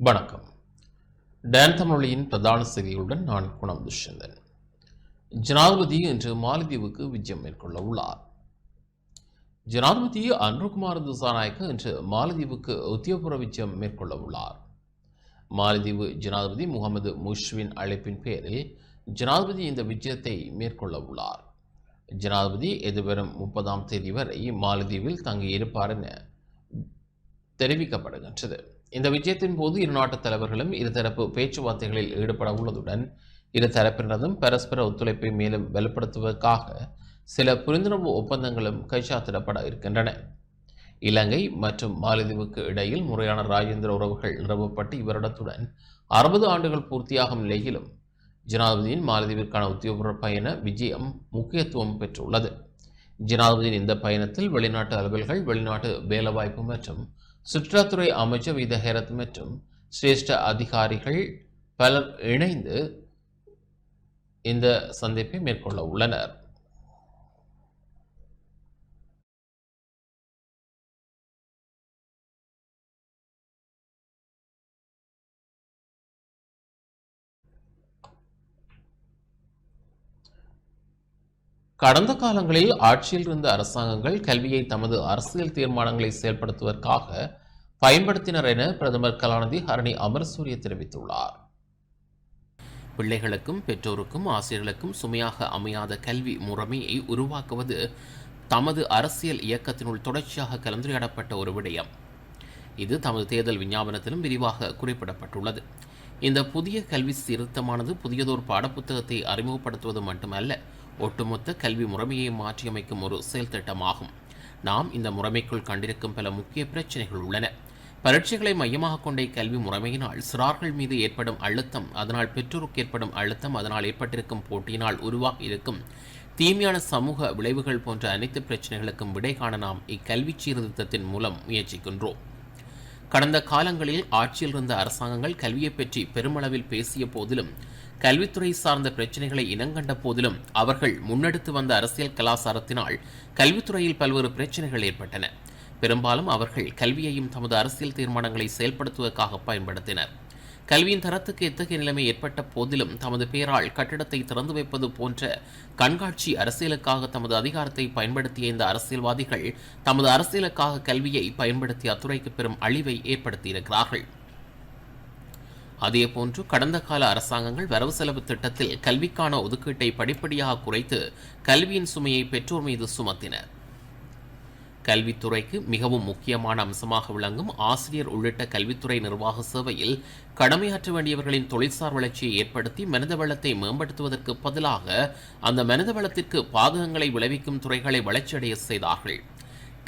வணக்கம். டேன் தமிழொலியின் பிரதான செய்திகளுடன் நான் குணம் துஷ்யந்தன். ஜனாதிபதி இன்று மாலத்தீவுக்கு விஜயம் மேற்கொள்ள உள்ளார். ஜனாதிபதி அன்ருகுமார் திசாநாயக்க இன்று மாலத்தீவுக்கு உத்தியோகபூர்வ விஜயம் மேற்கொள்ள உள்ளார். மாலத்தீவு ஜனாதிபதி முகமது முஷ்வின் அழைப்பின் பேரில் ஜனாதிபதி இந்த விஜயத்தை மேற்கொள்ள உள்ளார். ஜனாதிபதி எதிர்வரும் முப்பதாம் தேதி வரை மாலத்தீவில் தங்கியிருப்பார் என தெரிவிக்கப்படுகின்றது. இந்த விஜயத்தின் போது இரு நாட்டு தலைவர்களும் இருதரப்பு பேச்சுவார்த்தைகளில் ஈடுபட உள்ளதுடன் இரு தரப்பினரும் பரஸ்பர ஒத்துழைப்பை மேலும் வலுப்படுத்துவதற்காக சில புரிந்துணர்வு ஒப்பந்தங்களும் கைச்சாத்திடப்பட இருக்கின்றன. இலங்கை மற்றும் மாலத்தீவுக்கு இடையில் முறையான ராஜேந்திர உறவுகள் நிறுவப்பட்டு இவரிடத்துடன் அறுபது ஆண்டுகள் பூர்த்தியாகும் நிலையிலும் ஜனாதிபதியின் மாலத்தீவிற்கான உத்தியோகபூர்வ பயண விஜயம் முக்கியத்துவம் பெற்றுள்ளது. ஜனாதிபதியின் இந்த பயணத்தில் வெளிநாட்டு அலுவல்கள் வெளிநாட்டு வேலைவாய்ப்பு மற்றும் சுற்றுலாத்துறை அமைச்சர் வித ஹேரத் மற்றும் சிரேஷ்ட அதிகாரிகள் பலர் இணைந்து இந்த சந்திப்பை மேற்கொள்ள உள்ளனர். கடந்த காலங்களில் ஆட்சியில் இருந்த அரசாங்கங்கள் கல்வியை தமது அரசியல் தீர்மானங்களை செயல்படுத்துவதற்காக பயன்படுத்தினர் என பிரதமர் கலாநிதி ஹரணி அமரசூரிய தெரிவித்துள்ளார். பிள்ளைகளுக்கும் பெற்றோருக்கும் ஆசிரியர்களுக்கும் சுமையாக அமையாத கல்வி முறைமையை உருவாக்குவது தமது அரசியல் இயக்கத்தினுள் தொடர்ச்சியாக கலந்துரையாடப்பட்ட ஒரு விடயம். இது தமது தேர்தல் விஞ்ஞாபனத்திலும் விரிவாக குறிப்பிடப்பட்டுள்ளது. இந்த புதிய கல்வி சீர்திருத்தமானது புதியதோர் பாடப்புத்தகத்தை அறிமுகப்படுத்துவது மட்டுமல்ல ஒட்டுமொத்த கல்வி முறைமையை மாற்றியமைக்கும் ஒரு செயல் திட்டமாகும் நாம் இந்த முறைமைக்குள் கண்டிருக்கும் பல முக்கிய பிரச்சனைகள் உள்ளன. பரீட்சைகளை மையமாக கொண்ட கல்வி முறைமையினால் சிறார்கள் மீது ஏற்படும் அழுத்தம் அதனால் பெற்றோருக்கு ஏற்படும் அழுத்தம் அதனால் ஏற்பட்டிருக்கும் போட்டியினால் உருவாகி இருக்கும் தீமையான சமூக விளைவுகள் போன்ற அனைத்து பிரச்சனைகளுக்கும் விடை காண நாம் இக்கல்வி சீர்திருத்தத்தின் மூலம் முயற்சிக்கின்றோம். கடந்த காலங்களில் ஆட்சியில் இருந்த அரசாங்கங்கள் கல்வியை பற்றி பெருமளவில் பேசிய போதிலும் கல்வித்துறை சார்ந்த பிரச்சனைகளை இனங்கண்ட போதிலும் அவர்கள் முன்னெடுத்து வந்த அரசியல் கலாசாரத்தினால் கல்வித்துறையில் பல்வேறு பிரச்சனைகள் ஏற்பட்டன. பெரும்பாலும் அவர்கள் கல்வியையும் தமது அரசியல் தீர்மானங்களை செயல்படுத்துவதற்காக பயன்படுத்தினர். கல்வியின் தரத்துக்கு எத்தகைய நிலைமை ஏற்பட்ட போதிலும் தமது பெயரால் கட்டிடத்தை திறந்து வைப்பது போன்ற கண்காட்சி அரசியலுக்காக தமது அதிகாரத்தை பயன்படுத்திய இந்த அரசியல்வாதிகள் தமது அரசியலுக்காக கல்வியை பயன்படுத்தி அத்துறைக்கு பெரும் அழிவை ஏற்படுத்தியிருக்கிறார்கள். அதேபோன்று கடந்த கால அரசாங்கங்கள் வரவு செலவு திட்டத்தில் கல்விக்கான ஒதுக்கீட்டை படிப்படியாக குறைத்து கல்வியின் சுமையை பெற்றோர் மீது சுமத்தினர். கல்வித்துறைக்கு மிகவும் முக்கியமான அம்சமாக விளங்கும் ஆசிரியர் உள்ளிட்ட கல்வித்துறை நிர்வாக சேவையில் கடமையாற்ற வேண்டியவர்களின் தொழிற்சார் வளர்ச்சியை ஏற்படுத்தி மனித வளத்தை மேம்படுத்துவதற்கு பதிலாக அந்த மனித வளத்திற்கு பாதகங்களை விளைவிக்கும் துறைகளை வளர்ச்சியடைய செய்தார்கள்.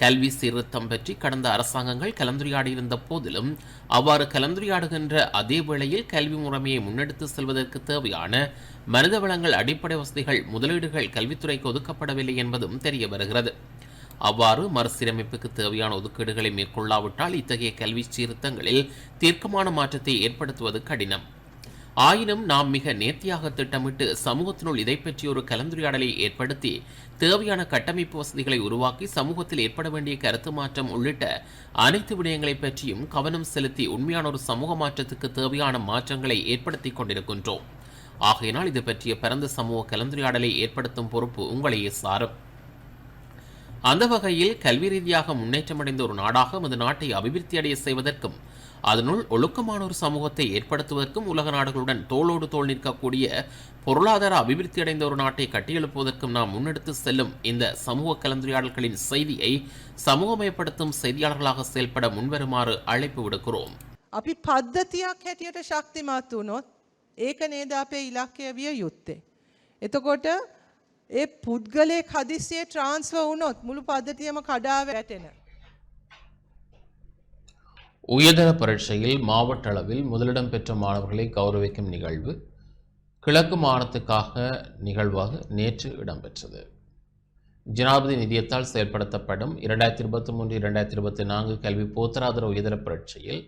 கல்வி சீர்திருத்தம் பற்றி கடந்த அரசாங்கங்கள் கலந்துரையாடியிருந்த போதிலும் அவ்வாறு கலந்துரையாடுகின்ற அதே வேளையில் கல்வி முறைமையை முன்னெடுத்து செல்வதற்கு தேவையான மனித வளங்கள் அடிப்படை வசதிகள் முதலீடுகள் கல்வித்துறைக்கு ஒதுக்கப்படவில்லை என்பதும் தெரிய வருகிறது. அவ்வாறு மறுசீரமைப்புக்கு தேவையான ஒதுக்கீடுகளை மேற்கொள்ளாவிட்டால் இத்தகைய கல்வி சீர்திருத்தங்களில் தீர்க்கமான மாற்றத்தை ஏற்படுத்துவது கடினம். ஆயினும் நாம் மிக நேர்த்தியாக திட்டமிட்டு சமூகத்தினுள் இதை பற்றி ஒரு கலந்துரையாடலை ஏற்படுத்தி தேவையான கட்டமைப்பு வசதிகளை உருவாக்கி சமூகத்தில் ஏற்பட வேண்டிய கருத்து மாற்றம் உள்ளிட்ட அனைத்து விடயங்களை பற்றியும் கவனம் செலுத்தி உண்மையான ஒரு சமூக மாற்றத்துக்கு தேவையான மாற்றங்களை ஏற்படுத்தி கொண்டிருக்கின்றோம். ஆகையினால் இது பற்றிய பரந்த சமூக கலந்துரையாடலை ஏற்படுத்தும் பொறுப்பு உங்களையே சாரும். அந்த வகையில் கல்வி ரீதியாக முன்னேற்றமடைந்த ஒரு நாடாக நமது நாட்டை அபிவிருத்தி அடைய செய்வதற்கும் அதனுள் ஒழுக்கமான ஒரு சமூகத்தை ஏற்படுத்துவதற்கும் உலக நாடுகளுடன் தோளோடு தோள் நிற்கக்கூடிய பொருளாதார அபிவிருத்தி அடைந்த ஒரு நாட்டை கட்டியெழுப்புவதற்கும் நாம் முன்னெடுத்து செல்லும் இந்த சமூக கலந்துரையாடல்களின் செய்தியை சமூகமயப்படுத்தும் செய்தியாளர்களாக செயல்பட முன்வருமாறு அழைப்பு விடுக்கிறோம் අපි පද්ධතියක් හැටියට ශක්තිමත් වුණොත් ඒක නේද අපේ ඉලක්කය විය යුත්තේ. එතකොට ඒ පුද්ගලය හදිසිය ට්‍රන්ස්ව වුණොත් මුළු පද්ධතියම කඩාව වැටෙන. உயர்தர பரீட்சையில் மாவட்ட அளவில் முதலிடம் பெற்ற மாணவர்களை கௌரவிக்கும் நிகழ்வு கிழக்கு மாநிலத்துக்காக நிகழ்வாக நேற்று இடம்பெற்றது. ஜனாதிபதி நிதியத்தால் செயல்படுத்தப்படும் இரண்டாயிரத்தி இருபத்தி மூன்று இரண்டாயிரத்தி இருபத்தி நான்கு கல்வி போத்தராதர உயர்தர பரீட்சையில்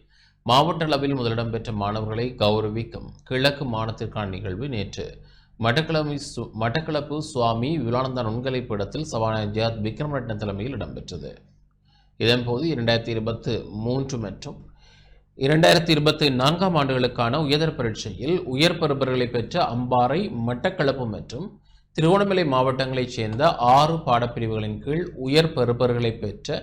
மாவட்ட அளவில் முதலிடம் பெற்ற மாணவர்களை கௌரவிக்கும் கிழக்கு மாநிலத்திற்கான நிகழ்வு நேற்று. மட்டக்களப்பு சு மட்டக்களப்பு சுவாமி விவேகானந்தா நுண்கலை பீடத்தில் சபாநாயகர் ஜியாத் விக்ரமரட்ன தலைமையில் இடம்பெற்றது. இதன்போது இரண்டாயிரத்தி இருபத்து மூன்று மற்றும் இரண்டாயிரத்தி இருபத்தி நான்காம் ஆண்டுகளுக்கான உயர்தர பரீட்சையில் உயர் பெறுபர்களை பெற்ற அம்பாறை மட்டக்களப்பு மற்றும் திருவோணமலை மாவட்டங்களைச் சேர்ந்த ஆறு பாடப்பிரிவுகளின் கீழ் உயர் பருபர்களை பெற்ற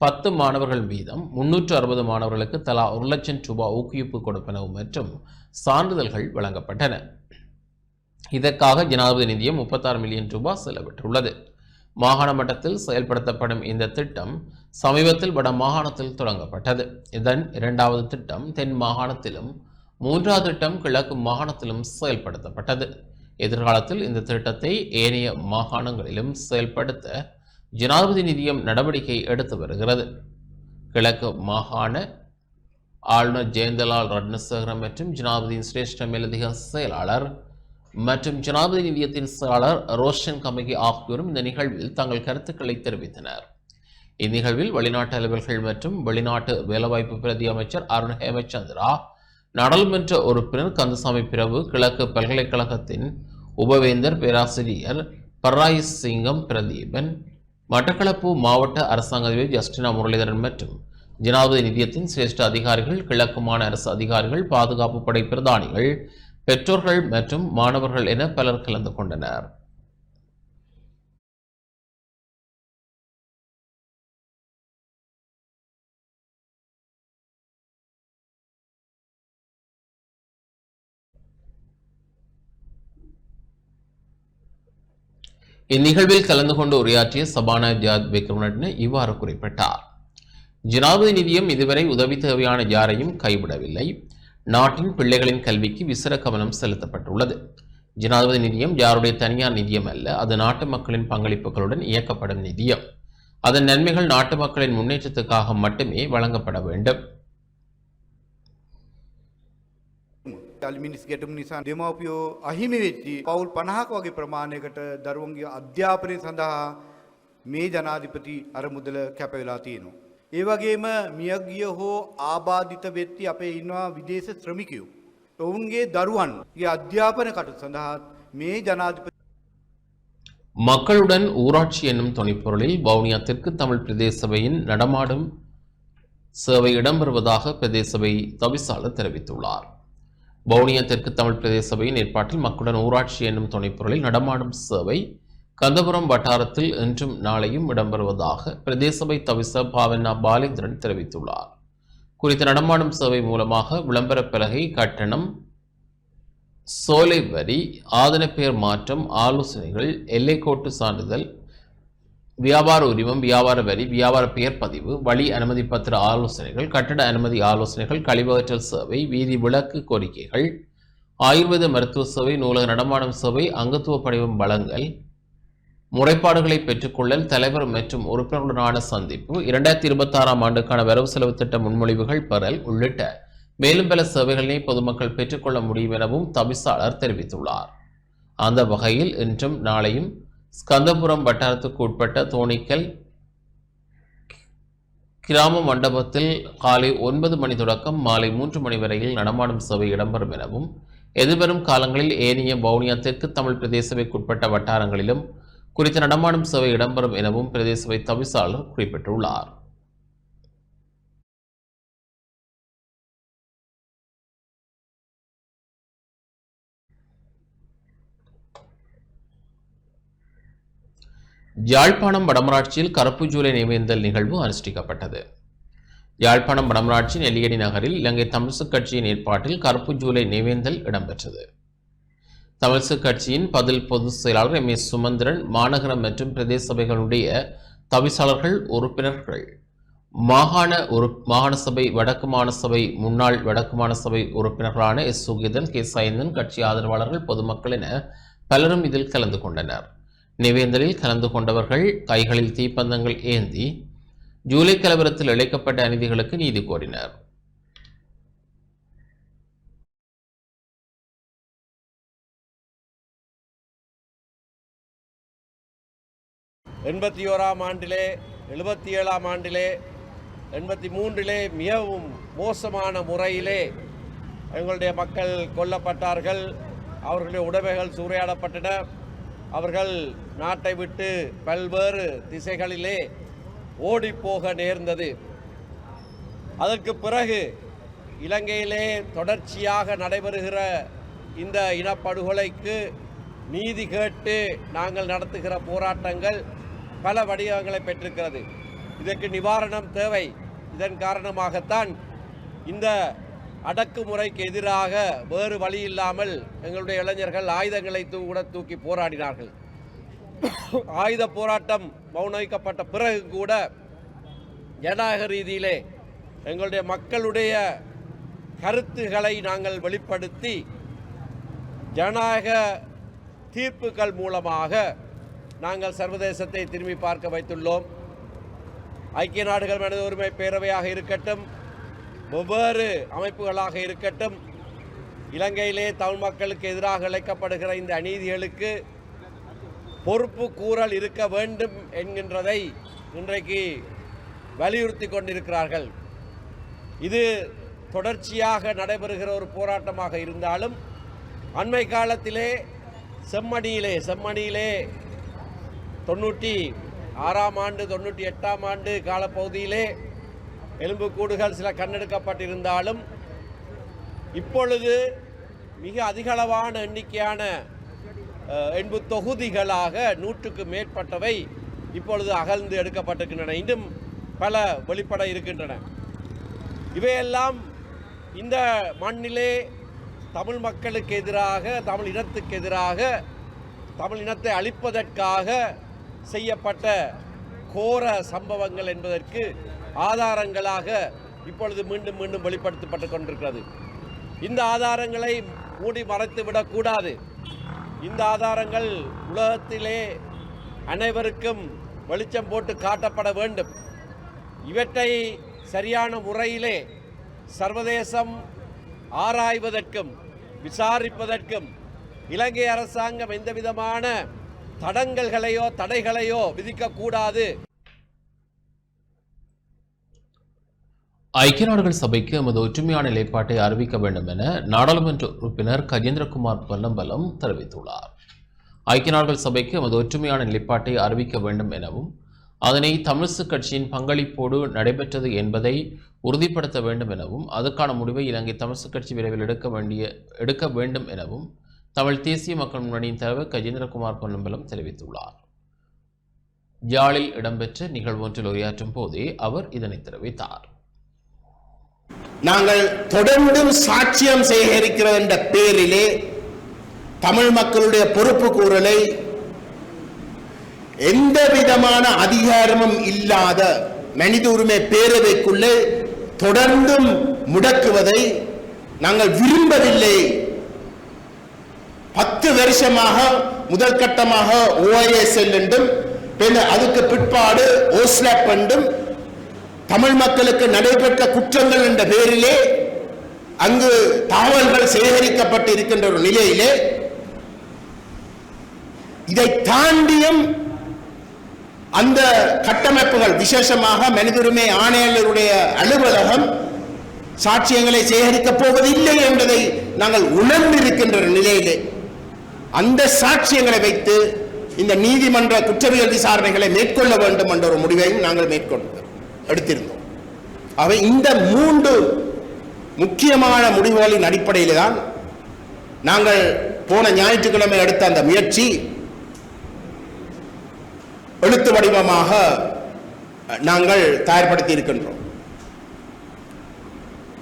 பத்து மாணவர்கள் வீதம் முன்னூற்று அறுபது மாணவர்களுக்கு தலா ஒரு லட்சம் ரூபாய் ஊக்குவிப்பு கொடுப்பனவு மற்றும் சான்றிதழ்கள் வழங்கப்பட்டன. இதற்காக ஜனாதிபதி நிதியம் முப்பத்தாறு மில்லியன் ரூபாய் செலவிட்டுள்ளது. மாகாண மட்டத்தில் செயல்படுத்தப்படும் இந்த திட்டம் சமீபத்தில் வட மாகாணத்தில் தொடங்கப்பட்டது. இதன் இரண்டாவது திட்டம் தென் மாகாணத்திலும் மூன்றாவது திட்டம் கிழக்கு மாகாணத்திலும் செயல்படுத்தப்பட்டது. எதிர்காலத்தில் இந்த திட்டத்தை ஏனைய மாகாணங்களிலும் செயல்படுத்த ஜனாதிபதி நிதியம் நடவடிக்கை எடுத்து வருகிறது. கிழக்கு மாகாண ஆளுநர் ஜெயந்தலால் ரட்னசேகரம் மற்றும் ஜனாதிபதியின் சிரேஷ்ட மேலதிக செயலாளர் மற்றும் ஜனாதிபதி நிதியத்தின் செயலாளர் ரோஷன் கமகி ஆகியோரும் இந்த நிகழ்வில் தங்கள் கருத்துக்களை தெரிவித்தனர். இந்நிகழ்வில் வெளிநாட்டு அலுவல்கள் மற்றும் வெளிநாட்டு வேலைவாய்ப்பு பிரதி அமைச்சர் அருண் ஹேமச்சந்திரா நாடாளுமன்ற உறுப்பினர் கந்தசாமி பிரபு கிழக்கு பல்கலைக்கழகத்தின் உபவேந்தர் பேராசிரியர் பர்ராய் சிங்கம் பிரதீபன் மட்டக்களப்பு மாவட்ட அரசாங்க அதிபர் ஜஸ்டினா முரளிதரன் மற்றும் ஜனாதிபதி நிதியத்தின் சிரேஷ்ட அதிகாரிகள் கிழக்கு மாநில அரசு அதிகாரிகள் பாதுகாப்பு படை பிரதானிகள் பெற்றோர்கள் மற்றும் மாணவர்கள் என பலர் கலந்து கொண்டனர். இந்நிகழ்வில் கலந்து கொண்டு உரையாற்றிய சபாநாயகர் ஜாத் விக்ரமரட்ன இவ்வாறு குறிப்பிட்டார். ஜனாதிபதி நிதியம் இதுவரை உதவி தேவையான யாரையும் கைவிடவில்லை. நாட்டின் பிள்ளைகளின் கல்விக்கு விசிற கவனம் செலுத்தப்பட்டுள்ளது ஜனாதிபதி நிதியம் யாருடைய தனியார் நிதியம் அல்ல அது நாட்டு மக்களின் பங்களிப்புகளுடன் இயக்கப்படும் நிதியம் அதன் நன்மைகள் நாட்டு மக்களின் முன்னேற்றத்துக்காக மட்டுமே வழங்கப்பட வேண்டும் අල්මිනිස් ගැටුම් නිසා දෙමවපියෝ අහිමි වෙච්චි පවුල් පණහක් වගේ ප්‍රමාණයකට දරුවන්ගේ අධ්‍යාපනය සඳහා මේ ජනාධිපති අර මුදල කැපවෙලා තියෙනවා. ඒ වගේම මියගිය හෝ ආබාධිත වෙත්ති අපේ ඉන්නවා විදේශ ශ්‍රමිකයෝ. ඔවුන්ගේ දරුවන්ගේ අධ්‍යාපන කටු සඳහාත් මේ ජනාධිපති மக்களுடன் ஊராட்சி என்னும் துணைப்பொருளில் வவுனியாத்திற்கு தமிழ் பிரதேச சபையின் நடமாடும் சேவை இடம்பெறுவதாக பிரதேச சபை தவிசாளர் தெரிவித்துள்ளார் வவுனியா தெற்கு தமிழ் பிரதேச சபையின் ஏற்பாட்டில் மக்களுடன் ஊராட்சி என்னும் துணைப்பொருளில் நடமாடும் சேவை கந்தபுரம் வட்டாரத்தில் இன்றும் நாளையும் இடம்பெறுவதாக பிரதேச சபை தவிச பாவண்ணா பாலேந்திரன் தெரிவித்துள்ளார். குறித்த நடமாடும் சேவை மூலமாக விளம்பர பலகை கட்டணம் சோலை வரி ஆதனப்பேர் மாற்றம் ஆலோசனைகள் எல்லைக்கோட்டு சான்றிதழ் வியாபார உரிமம் வியாபார வரி வியாபார பெயர் பதிவு வழி அனுமதி பத்திர ஆலோசனைகள் கட்டட அனுமதி ஆலோசனைகள் கழிவகற்றல் சேவை வீதி விளக்கு கோரிக்கைகள் ஆயுர்வேத மருத்துவ சேவை நூலக நடமாடும் சேவை அங்கத்துவ படிவம் வழங்கல் முறைப்பாடுகளை பெற்றுக்கொள்ளல் தலைவர் மற்றும் உறுப்பினர்களுடனான சந்திப்பு இரண்டாயிரத்தி இருபத்தி ஆறாம் ஆண்டுக்கான வரவு செலவு திட்ட முன்மொழிவுகள் பெறல் உள்ளிட்ட மேலும் பல சேவைகளினை பொதுமக்கள் பெற்றுக்கொள்ள முடியும் எனவும் தவிசாளர் தெரிவித்துள்ளார். அந்த வகையில் இன்றும் நாளையும் ஸ்கந்தபுரம் வட்டாரத்துக்கு உட்பட்ட தோணிக்கல் கிராம மண்டபத்தில் காலை ஒன்பது மணி தொடக்கம் மாலை மூன்று மணி வரையில் நடமாடும் சேவை இடம்பெறும் எனவும் எதிர்வரும் காலங்களில் ஏனைய வவுனியா தெற்கு தமிழ் பிரதேசவைக்குட்பட்ட வட்டாரங்களிலும் குறித்த நடமாடும் சேவை இடம்பெறும் எனவும் பிரதேசவை தவிசாளர் குறிப்பிட்டுள்ளார். யாழ்ப்பாணம் வடமராட்சியில் கருப்பு ஜூலை நியமேந்தல் நிகழ்வு அனுஷ்டிக்கப்பட்டது. யாழ்ப்பாணம் வடமராட்சி நெல்லியடி நகரில் இலங்கை தமிழ்சு கட்சியின் ஏற்பாட்டில் கருப்பு ஜூலை நியமேந்தல் இடம்பெற்றது. தமிழ்சு கட்சியின் பதில் பொதுச் செயலாளர் எம் எஸ் சுமந்திரன் மாநகரம் மற்றும் பிரதேச சபைகளுடைய தவிசாளர்கள் உறுப்பினர்கள். மாகாண உறு மாகாண சபை வடக்கு மாகாண சபை முன்னாள் வடக்கு மாகாண சபை உறுப்பினர்களான எஸ். சுகீதன் கே. சைந்தன் கட்சி ஆதரவாளர்கள் பொதுமக்கள் என பலரும் இதில் கலந்து கொண்டனர். நிவேந்தலில் கலந்து கொண்டவர்கள் கைகளில் தீப்பந்தங்கள் ஏந்தி ஜூலை கலவரத்தில் இழைக்கப்பட்ட அநீதிகளுக்கு நீதி கோரினர். எண்பத்தி ஓராம் ஆண்டிலே எழுபத்தி ஏழாம் ஆண்டிலே எண்பத்தி மூன்றிலே மிகவும் மோசமான முறையிலே எங்களுடைய மக்கள் கொல்லப்பட்டார்கள். அவர்களுடைய உடைமைகள் சூறையாடப்பட்டன. அவர்கள் நாட்டை விட்டு பல்வேறு திசைகளிலே ஓடிப்போக நேர்ந்தது. அதற்கு பிறகு இலங்கையிலே தொடர்ச்சியாக நடைபெறுகிற இந்த இனப்படுகொலைக்கு நீதி கேட்டு நாங்கள் நடத்துகிற போராட்டங்கள் பல வடிவங்களை பெற்றிருக்கிறது. இதற்கு நிவாரணம் தேவை. இதன் காரணமாகத்தான் இந்த அடக்குமுறைக்கு எதிராக வேறு வழி இல்லாமல் எங்களுடைய இளைஞர்கள் ஆயுதங்களை தூ கூட தூக்கி போராடினார்கள். ஆயுத போராட்டம் மௌனிக்கப்பட்ட பிறகு கூட ஜனநாயக ரீதியிலே எங்களுடைய மக்களுடைய கருத்துக்களை நாங்கள் வெளிப்படுத்தி ஜனநாயக தீர்ப்புகள் மூலமாக நாங்கள் சர்வதேசத்தை திரும்பி பார்க்க வைத்துள்ளோம். ஐக்கிய நாடுகள் மனித உரிமை பேரவையாக இருக்கட்டும் வெவ்வேறு அமைப்புகளாக இருக்கட்டும் இலங்கையிலே தமிழ் மக்களுக்கு எதிராக இழைக்கப்படுகிற இந்த அநீதிகளுக்கு பொறுப்பு கூறல் இருக்க வேண்டும் என்கின்றதை இன்றைக்கு வலியுறுத்தி கொண்டிருக்கிறார்கள். இது தொடர்ச்சியாக நடைபெறுகிற ஒரு போராட்டமாக இருந்தாலும் அண்மை காலத்திலே செம்மணியிலே செம்மணியிலே தொண்ணூற்றி ஆறாம் ஆண்டு தொண்ணூற்றி எட்டாம் ஆண்டு காலப்பகுதியிலே எலும்புக்கூடுகள் சில கண்ணெடுக்கப்பட்டிருந்தாலும் இப்பொழுது மிக அதிகளவான எண்ணிக்கையான எண்பு தொகுதிகளாக நூற்றுக்கு மேற்பட்டவை இப்பொழுது அகழ்ந்து எடுக்கப்பட்டிருக்கின்றன. இன்னும் பல வெளிப்பட இருக்கின்றன. இவையெல்லாம் இந்த மண்ணிலே தமிழ் மக்களுக்கு எதிராக தமிழ் இனத்துக்கு எதிராக தமிழ் இனத்தை அழிப்பதற்காக செய்யப்பட்ட கோர சம்பவங்கள் என்பதற்கு ஆதாரங்களாக இப்பொழுது மீண்டும் மீண்டும் வெளிப்படுத்தப்பட்டு கொண்டிருக்கிறது. இந்த ஆதாரங்களை மூடி மறைத்து விடக்கூடாது. இந்த ஆதாரங்கள் உலகத்திலே அனைவருக்கும் வெளிச்சம் போட்டு காட்டப்பட வேண்டும். இவற்றை சரியான முறையிலே சர்வதேசம் ஆராய்வதற்கும் விசாரிப்பதற்கும் இலங்கை அரசாங்கம் எந்த விதமான தடங்கல்களையோ தடைகளையோ விதிக்கக்கூடாது. ஐக்கிய நாடுகள் சபைக்கு எமது ஒற்றுமையான நிலைப்பாட்டை அறிவிக்க வேண்டும் என நாடாளுமன்ற உறுப்பினர் கஜேந்திரகுமார் பொன்னம்பலம் தெரிவித்துள்ளார். ஐக்கிய நாடுகள் சபைக்கு எமது ஒற்றுமையான நிலைப்பாட்டை அறிவிக்க வேண்டும் எனவும் அதனை தமிழிசு கட்சியின் பங்களிப்போடு நடைபெற்றது என்பதை உறுதிப்படுத்த வேண்டும் எனவும் அதற்கான முடிவை இலங்கை தமிழிசு கட்சி விரைவில் எடுக்க வேண்டிய எடுக்க வேண்டும் எனவும் தமிழ் தேசிய மக்கள் முன்னணியின் தலைவர் கஜேந்திரகுமார் பொன்னம்பலம் தெரிவித்துள்ளார். யாழில் இடம்பெற்ற நிகழ்வு ஒன்றில் உரையாற்றும் போதே அவர் இதனை தெரிவித்தார். நாங்கள் தொடர்ந்தும் சாட்சியம் சேகரிக்கிறோம் என்ற பேரிலே தமிழ் மக்களுடைய பொறுப்பு கூறலை. எந்த விதமான அதிகாரமும் இல்லாத மனித உரிமை பேரவைக்குள்ளே தொடர்ந்தும் முடக்குவதை நாங்கள் விரும்பவில்லை. பத்து வருஷமாக முதல் கட்டமாக ஓஐஎஸ்எல் என்றும் பின்னர் அதுக்கு பிற்பாடு ஓஸ்லாப் என்றும் தமிழ் மக்களுக்கு நடைபெற்ற குற்றங்கள் என்ற பெயரிலே அங்கு தகவல்கள் சேகரிக்கப்பட்டு இருக்கின்ற ஒரு நிலையிலே இதை தாண்டியும் அந்த கட்டமைப்புகள் விசேஷமாக மனிதுரிமை ஆணையாளருடைய அலுவலகம் சாட்சியங்களை சேகரிக்கப் போவதில்லை என்பதை நாங்கள் உணர்ந்திருக்கின்ற ஒரு நிலையிலே. அந்த சாட்சியங்களை வைத்து இந்த நீதிமன்ற குற்றவியல் விசாரணைகளை மேற்கொள்ள வேண்டும் என்ற ஒரு முடிவையும் நாங்கள் மேற்கொண்டோம் எடுத்திருந்தோம். அவை இந்த மூன்று முக்கியமான முடிவுகளின் அடிப்படையில் தான் நாங்கள் போன ஞாயிற்றுக்கிழமை எடுத்த அந்த முயற்சி எழுத்து வடிவமாக நாங்கள் தயார்படுத்தி இருக்கின்றோம்.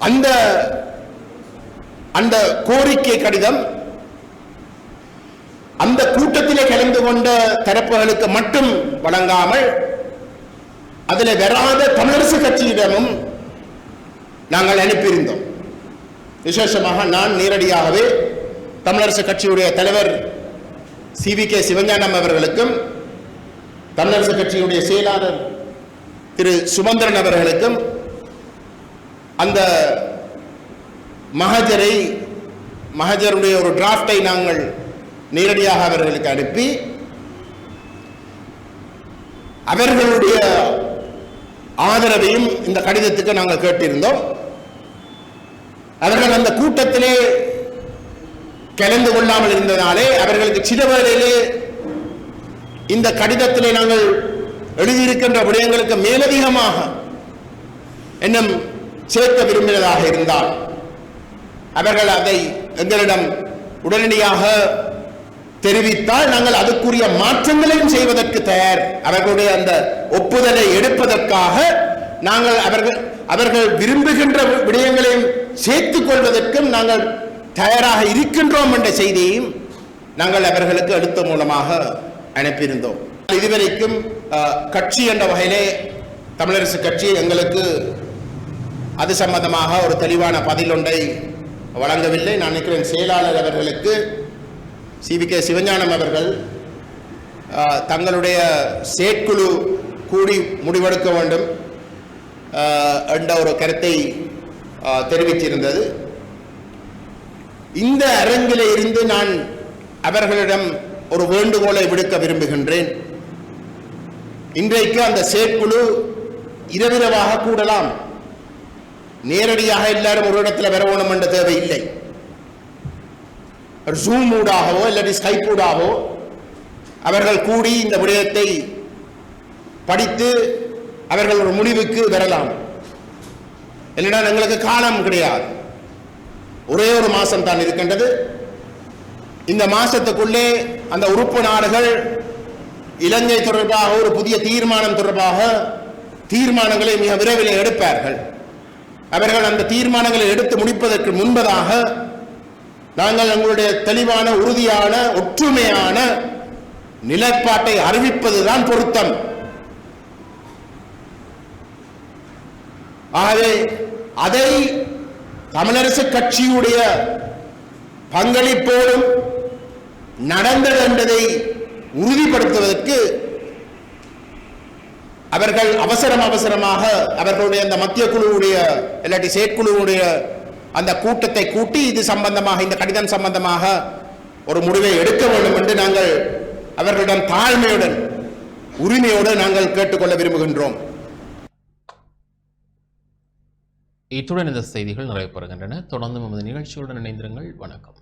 அந்த அந்த கோரிக்கை கடிதம் அந்த கூட்டத்திலே கலந்து கொண்ட தரப்புகளுக்கு மட்டும் வழங்காமல் அதில் வராத தமிழரசு கட்சியிடமும் நாங்கள் அனுப்பியிருந்தோம். விசேஷமாக நான் நேரடியாகவே தமிழரசு கட்சியுடைய தலைவர் சி வி கே சிவஞானம் அவர்களுக்கும் தமிழரசு கட்சியுடைய செயலாளர் திரு சுமந்திரன் அவர்களுக்கும் அந்த மகஜரை மகஜருடைய ஒரு டிராஃப்டை நாங்கள் நேரடியாக அவர்களுக்கு அனுப்பி அவர்களுடைய ஆதரவையும் இந்த கடிதத்துக்கு நாங்கள் கேட்டிருந்தோம். அவர்கள் அந்த கூட்டத்திலே கலந்து கொள்ளாமல் இருந்ததாலே அவர்களுக்கு சில வேளையிலே இந்த கடிதத்திலே நாங்கள் எழுதியிருக்கின்ற விடயங்களுக்கு மேலதிகமாக இன்னும் சேர்க்க விரும்பினதாக இருந்தால் அவர்கள் அதை எங்களிடம் உடனடியாக தெரிவித்தால் நாங்கள் அதுக்குரிய மாற்றங்களையும் செய்வதற்கு தயார். அவர்களுடைய அந்த ஒப்புதலை எடுப்பதற்காக நாங்கள் அவர்கள் அவர்கள் விரும்புகின்ற விடயங்களையும் சேர்த்துக் கொள்வதற்கும் நாங்கள் தயாராக இருக்கின்றோம் என்ற செய்தியையும் நாங்கள் அவர்களுக்கு அடுத்த மூலமாக அனுப்பியிருந்தோம். இதுவரைக்கும் கட்சி என்ற வகையிலே தமிழரசு கட்சி எங்களுக்கு அது சம்பந்தமாக ஒரு தெளிவான பதில் ஒன்றை வழங்கவில்லை. நான் நினைக்கிறேன் செயலாளர் அவர்களுக்கு சிவி கே சிவஞானம் அவர்கள் தங்களுடைய செயற்குழு கூடி முடிவெடுக்க வேண்டும் என்ற ஒரு கருத்தை தெரிவித்திருந்தது. இந்த அரங்கில் இருந்து நான் அவர்களிடம் ஒரு வேண்டுகோளை விடுக்க விரும்புகின்றேன். இன்றைக்கு அந்த செயற்குழு இரவிரவாக கூடலாம். நேரடியாக எல்லாரும் ஒரு இடத்துல வரவோணும் என்ற தேவை இல்லை ஒரு ஜூம் ஊடாகவோ இல்லாட்டி ஸ்கைப் ஊடாகவோ அவர்கள் கூடி இந்த விடயத்தை படித்து அவர்கள் ஒரு முடிவுக்கு வரலாம். இல்லைன்னா எங்களுக்கு காலம் கிடையாது. ஒரே ஒரு மாதம் தான் இருக்கின்றது. இந்த மாதத்துக்குள்ளே அந்த உறுப்பு நாடுகள் இலங்கை தொடர்பாக ஒரு புதிய தீர்மானம் தொடர்பாக தீர்மானங்களை மிக விரைவில் எடுப்பார்கள். அவர்கள் அந்த தீர்மானங்களை எடுத்து முடிப்பதற்கு முன்பதாக நாங்கள் எங்களுடைய தெளிவான உறுதியான ஒற்றுமையான நிலைப்பாட்டை அறிவிப்பதுதான் பொருத்தம். ஆகவே அதை தமிழரசு கட்சியுடைய பங்களிப்போடும் நடந்தது என்பதை உறுதிப்படுத்துவதற்கு அவர்கள் அவசரம் அவசரமாக அவர்களுடைய அந்த மத்திய குழுவுடைய இல்லாட்டி செயற்குழுவுடைய அந்த கூட்டத்தை கூட்டி இது சம்பந்தமாக இந்த கடிதம் சம்பந்தமாக ஒரு முடிவை எடுக்க வேண்டும் என்று நாங்கள் அவர்களிடம் தாழ்மையுடன் உரிமையோடு நாங்கள் கேட்டுக்கொள்ள விரும்புகின்றோம். இத்துடன் இந்த செய்திகள் நிறைவு பெறுகின்றன தொடர்ந்து நமது நிகழ்ச்சியுடன் இணைந்திருங்கள். வணக்கம்.